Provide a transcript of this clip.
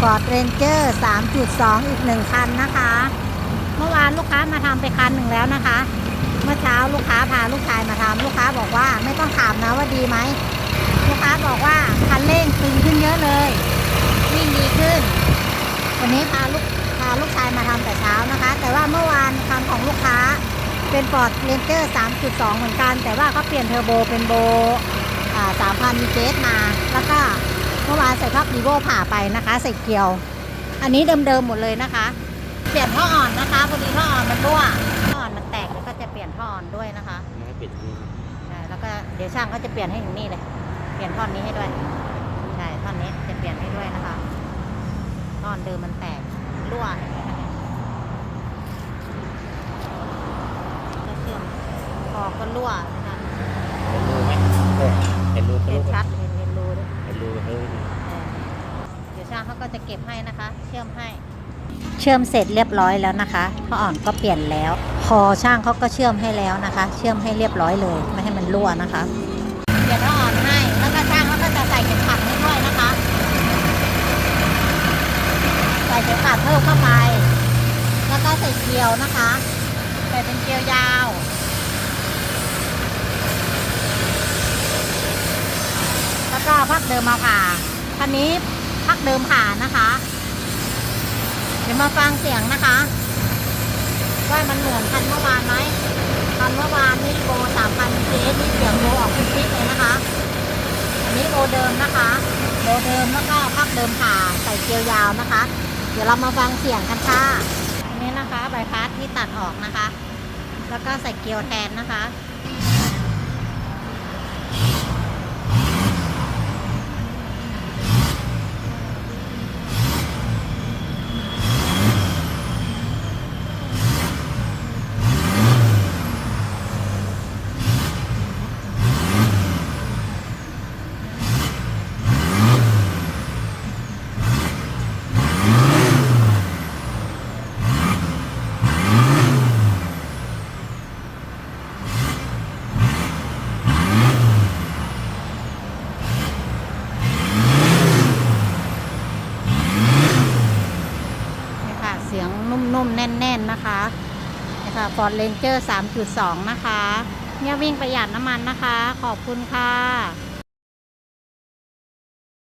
Ford Ranger 3.2 อีกหนึ่งคันนะคะ เมื่อวานลูกค้ามาทำไปคันหนึ่งแล้วนะคะ เมื่อเช้าลูกค้าพาลูกชายมาทำลูกค้าบอกว่าไม่ต้องถามนะว่าดีไหม ลูกค้าบอกว่าคันเร่งตึงขึ้นเยอะเลย วิ่งดีขึ้น วันนี้พาลูกพาลูกชายมาทำแต่เช้านะคะ แต่ว่าเมื่อวานทำของลูกค้าเป็น Ford Ranger 3.2 เหมือนกัน แต่ว่าเขาเปลี่ยนเทอร์โบเป็นโบอ่า3,000มีเจสมา แล้วก็ เมื่อวานใส่ท็อปดีโวผ่าไปนะคะ ใส่เกลียว อันนี้เดิมๆหมดเลยนะคะ เปลี่ยนท่ออ่อนนะคะพอดีท่ออ่อนมันรั่วท่ออ่อนมันแตกแล้วก็จะเปลี่ยนท่ออ่อนด้วยนะคะมันก็ปิดนี่ใช่แล้วก็เดี๋ยวช่างเขาจะเปลี่ยนให้ถึงนี่เลย เปลี่ยนท่อนนี้ให้ด้วยใช่ท่อนนี้จะเปลี่ยนให้ด้วยนะคะท่อนเดิมมันแตกรั่วเห็นไหมคะเนี่ยก็เชื่อมคอก็รั่วนะคะเห็นรูไหม จะเก็บให้นะคะ เชื่อมให้ เชื่อมเสร็จเรียบร้อยแล้วนะคะท่ออ่อนก็เปลี่ยนแล้วคอช่างเขาก็เชื่อมให้แล้วนะคะ เชื่อมให้เรียบร้อยเลย ไม่ให้มันรั่วนะคะเปลี่ยนท่ออ่อนให้แล้วก็ช่างเขาก็จะใส่เข็มขัดให้ด้วยนะคะ ใส่เข็มขัดเพิ่มเข้าไป แล้วก็ใส่เกลียวนะคะใส่เป็นเกลียวยาวแล้วก็พักเดิมมาผ่าคันนี้ พักเดิมผ่านนะคะ เดี๋ยวมาฟังเสียงนะคะ ว่ามันเหมือนคันเมื่อวานไหมคันเมื่อวานนี่โบสามพันเจนี่เสียงโบออกพิชิตเลยนะคะ อันนี้โบเดิมนะคะโบเดิมแล้วก็พักเดิมผ่าใส่เกลียวยาวนะคะ เดี๋ยวเรามาฟังเสียงกันค่ะอันนี้นะคะใบพัดที่ตัดออกนะคะ แล้วก็ใส่เกลียวแทนนะคะ นี่ งนุ่มๆ แน่น ๆ นะคะนะคะฟอร์ดเรนเจอร์3.2 นะคะ เนี่ยวิ่งประหยัดน้ำมันนะคะ ขอบคุณค่ะ